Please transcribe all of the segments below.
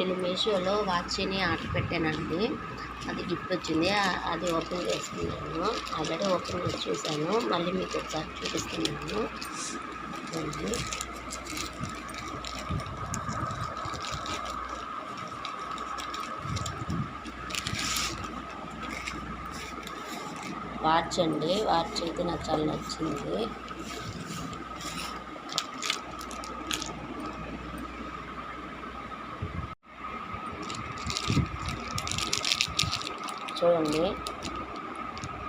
నేను మీషోలో వాచ్ని ఆర్డర్ పెట్టానండి. అది గిఫ్ట్ వచ్చింది. అది ఓపెన్ చేస్తున్నాను. ఆల్రెడీ ఓపెన్ చేసి చూశాను మళ్ళీ మీకు ఒకసారి చూపిస్తున్నాను. వాచ్ అండి. వాచ్ అయితే నాకు చాలా నచ్చింది. చూడండి.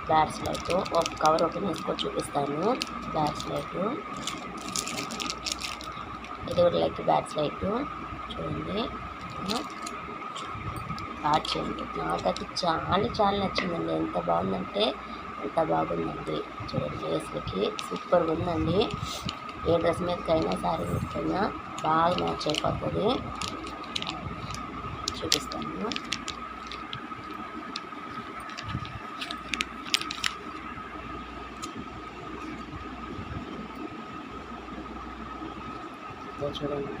బ్యాట్స్ లైట్ ఒక కవర్ ఓపెన్ చేసుకొని చూపిస్తాను. బ్యాట్స్ లైట్ ఇది కూడా లైక్ బ్యాట్స్ లైట్ చూడండి. వాచ్ చేయండి. నాకైతే చాలా చాలా నచ్చిందండి. ఎంత బాగుందంటే అంత బాగుందండి. చూడండి ఫేస్లకి సూపర్గా ఉందండి. ఏ డ్రెస్ మీదకైనా సారీ మీదకైనా బాగా మ్యాచ్ అయిపోతుంది. చూపిస్తాను. ఇదో చూడండి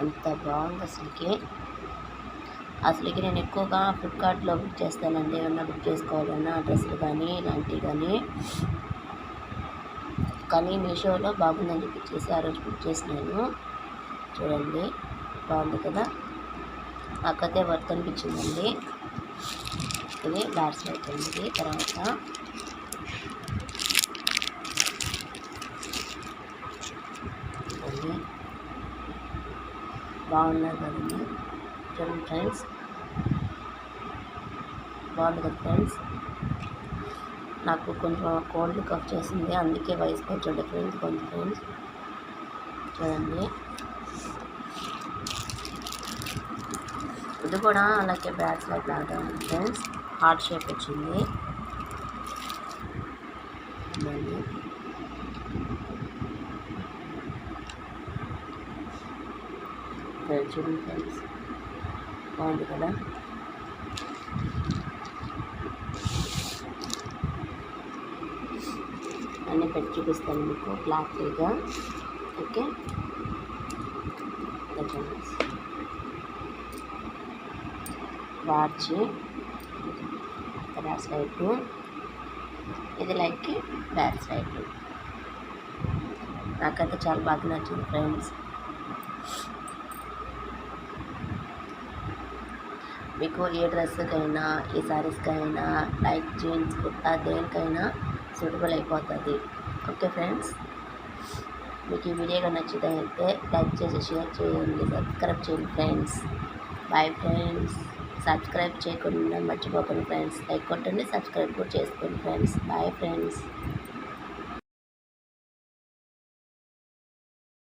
అంత బాగుంది అసలుకి. అసలుకి నేను ఎక్కువగా ఫ్లిప్కార్ట్లో బుక్ చేస్తానండి. ఏమన్నా బుక్ చేసుకోవాలన్నా డ్రెస్సులు కానీ ఇలాంటివి కానీ కానీ మీషోలో బాగుందని చెప్పి చేసి ఆ రోజు బుక్ చేసినాను. చూడండి బాగుంది కదా. నాకైతే వర్త్ అనిపించిందండి. ఇది బ్యాట్స్ అవుతుంది తర్వాత చూడండి బాగున్నాయి కదండి. చూడండి ఫ్రెండ్స్. బాగుంది కదా ఫ్రెండ్స్. నాకు కొంచెం కోల్డ్ కఫ్ చేసింది. అందుకే వయసు కొంచెం డిఫరెంట్ కొంచెం ఫ్రెండ్స్. చూడండి. ఇది కూడా అలాగే బ్యాట్స్ లైక్ లాగా ఉంది ఫ్రెండ్స్. హార్ట్ షేప్ వచ్చింది చూడండి ఫ్రెండ్స్ చూడండి ఫ్రెండ్స్ బాగుంది కదా? అన్నీ పెట్టి చూపిస్తాను మీకు క్లారిటీగా ఓకే? వాచ్ బ్యాక్ సైడ్ ఇది లైక్ బ్యాక్ సైడ్ నాకైతే చాలా బాగా నచ్చింది ఫ్రెండ్స్ మీకు ఏ డ్రెస్కైనా ఏ శారీస్కైనా లైక్ జీన్స్ కుర్తా దేనికైనా సూటబుల్ అయిపోతుంది. Okay friends? మీకు ఈ వీడియో నచ్చితే లైక్ చేసి షేర్ చేయండి సబ్స్క్రైబ్ చేయండి ఫ్రెండ్స్. Bye friends. సబ్స్క్రైబ్ చేయకుండా మర్చిపోకండి ఫ్రెండ్స్. లైక్ కొట్టండి సబ్స్క్రైబ్ కూడా చేసుకోండి ఫ్రెండ్స్. Bye friends.